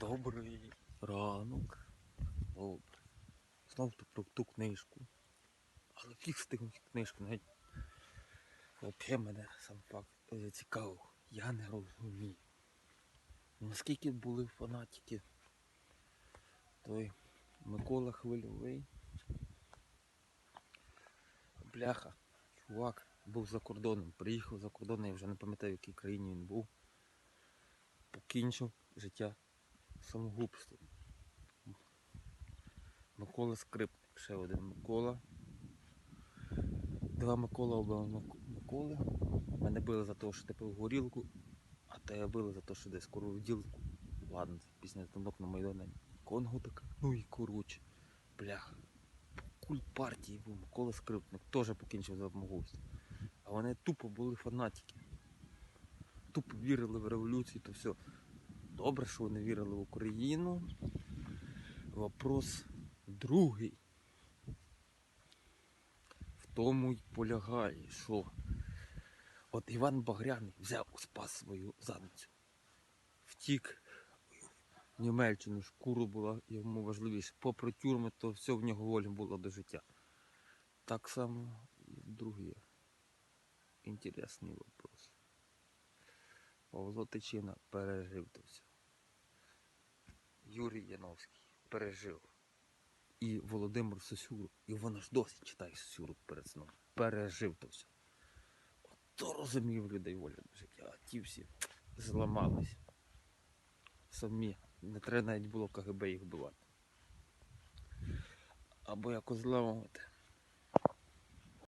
Добрий ранок. Добре. Знов то про ту книжку. Але фіг з тим книжку навіть взагалі мене сам факт е, цікавив. Я не розумію. Наскільки були фанатики. Той Микола Хвильовий. Бляха, чувак був за кордоном. Приїхав за кордон, я вже не пам'ятаю, в якій країні він був. Покінчив життя самогубством. Микола Скрипник, ще один Микола. Два Микола оба Миколи. Мене били за те, що ти пив горілку, а тебе били за те, що десь корову ділку. Ладно, пісня танок на Майдані. Конго така. Ну і коротше. Бляха. Культ партії був Микола Скрипник, теж покінчив за самогубство. А вони тупо були фанатики. Тупо вірили в революцію, то все. Добре, що вони вірили в Україну. Вопрос другий. В тому й полягає, що от Іван Багряний взяв у спас свою задницю. Втік в Німеччину, шкуру була йому важливіше. Попри тюрми, то все в нього воля була до життя. Так само і друге. Інтересний вопрос. Павло Тичина пережив то все. Юрій Яновський пережив. І Володимир Сосюру. І вона ж досі читає Сосюру перед сном. Пережив то все. Ото розумів людей воля до життя, а ті всі зламались. Самі. Не треба навіть було КГБ їх вбивати. Або якось зламувати.